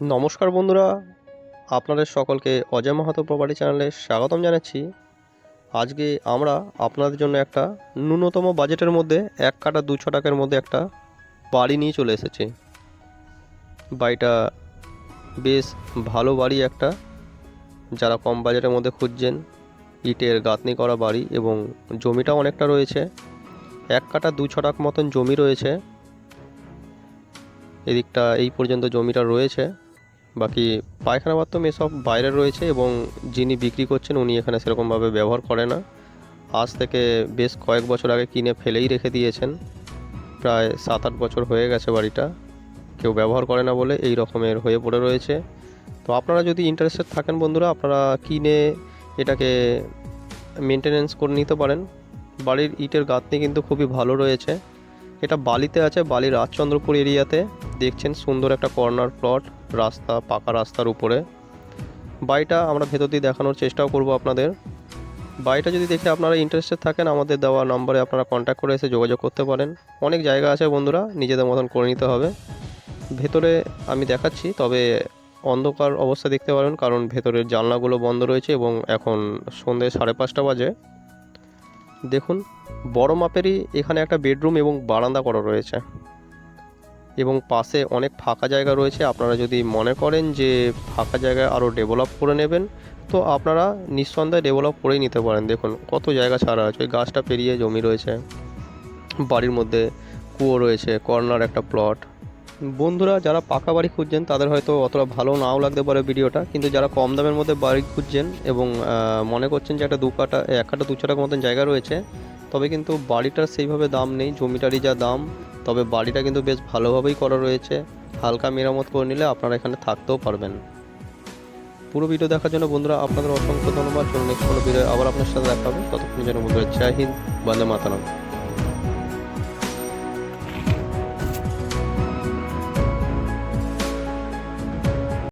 নমস্কার বন্ধুরা, আপনাদের সকলকে অজয় মাহাতো প্রপার্টি চ্যানেলে স্বাগতম জানাচ্ছি। আজকে আমরা আপনাদের জন্য একটা ন্যূনতম বাজেটের মধ্যে এক কাটা দু ছ টাকার মধ্যে একটা বাড়ি নিয়ে চলে এসেছি। বাড়িটা বেশ ভালো বাড়ি একটা, যারা কম বাজেটের মধ্যে খুঁজছেন, ইটের গাঁথনি করা বাড়ি এবং জমিটা অনেকটা রয়েছে। এক কাটা দু ছ টাক মতন জমি রয়েছে। এদিকটা এই পর্যন্ত জমিটা রয়েছে। বাকি পায়খানা বাথরুম এসব বাইরে রয়েছে এবং যিনি বিক্রি করছেন উনি এখানে সেরকমভাবে ব্যবহার করে না। আজ থেকে বেশ কয়েক বছর আগে কিনে ফেলেই রেখে দিয়েছেন। প্রায় সাত আট বছর হয়ে গেছে বাড়িটা। কেউ ব্যবহার করে না বলে এই রকমের হয়ে পড়ে রয়েছে। তো আপনারা যদি ইন্টারেস্টেড থাকেন বন্ধুরা, আপনারা কিনে এটাকে মেনটেনেন্স করে নিতে পারেন। বাড়ির ইটের গাঁথনি কিন্তু খুবই ভালো রয়েছে। এটা বালিতে আছে, বালি রাজচন্দ্রপুর এরিয়াতে। দেখছেন সুন্দর একটা কর্নার প্লট, রাস্তা, পাকা রাস্তার উপরে। বাড়িটা আমরা ভেতর দিয়ে দেখানোর চেষ্টাও করব আপনাদের। বাড়িটা যদি দেখে আপনারা ইন্টারেস্টেড থাকেন, আমাদের দেওয়া নম্বরে আপনারা কন্ট্যাক্ট করে এসে যোগাযোগ করতে পারেন। অনেক জায়গা আছে বন্ধুরা, নিজেদের মতন করে নিতে হবে। ভেতরে আমি দেখাচ্ছি, তবে অন্ধকার অবস্থা দেখতে পারেন, কারণ ভেতরের জানলাগুলো বন্ধ রয়েছে এবং এখন সন্ধে সাড়ে পাঁচটা বাজে। দেখুন, বড় মাপেরই এখানে একটা বেডরুম এবং বারান্দা করা রয়েছে। এবং পাশে অনেক ফাঁকা জায়গা রয়েছে। আপনারা যদি মনে করেন যে ফাঁকা জায়গায় আরও ডেভেলপ করে নেবেন, তো আপনারা নিঃসন্দেহে ডেভেলপ করেই নিতে পারেন। দেখুন, কত জায়গা ছাড়া আছে। ওই গাছটা পেরিয়ে জমি রয়েছে, বাড়ির মধ্যে কুয়ো রয়েছে, কর্নার একটা প্লট বন্ধুরা, যারা পাকা বাড়ি খুঁজছেন, তাদের হয়তো অতটা ভালো নাও লাগতে পারে ভিডিওটা, কিন্তু যারা কম দামের মধ্যে বাড়ি খুঁজছেন এবং মনে করছেন যে একটা দু কাটা এক কাটা দু টাকার মতন জায়গা রয়েছে, তবে কিন্তু বাড়িটার সেইভাবে দাম নেই, জমিটারই যা দাম, তবে বাড়িটা কিন্তু বেশ ভালোভাবেই করা রয়েছে, হালকা মেরামত করে নিলে আপনারা এখানে থাকতেও পারবেন। পুরো ভিডিও দেখার জন্য বন্ধুরা, আপনাদের অসংখ্য ধন্যবাদ, চলুন নেক্সট কোনো ভিডিও আবার আপনার সাথে দেখা হবে, ততক্ষণের জন্য বন্ধুরা, জয় হিন্দ, বন্দে মাতারাম।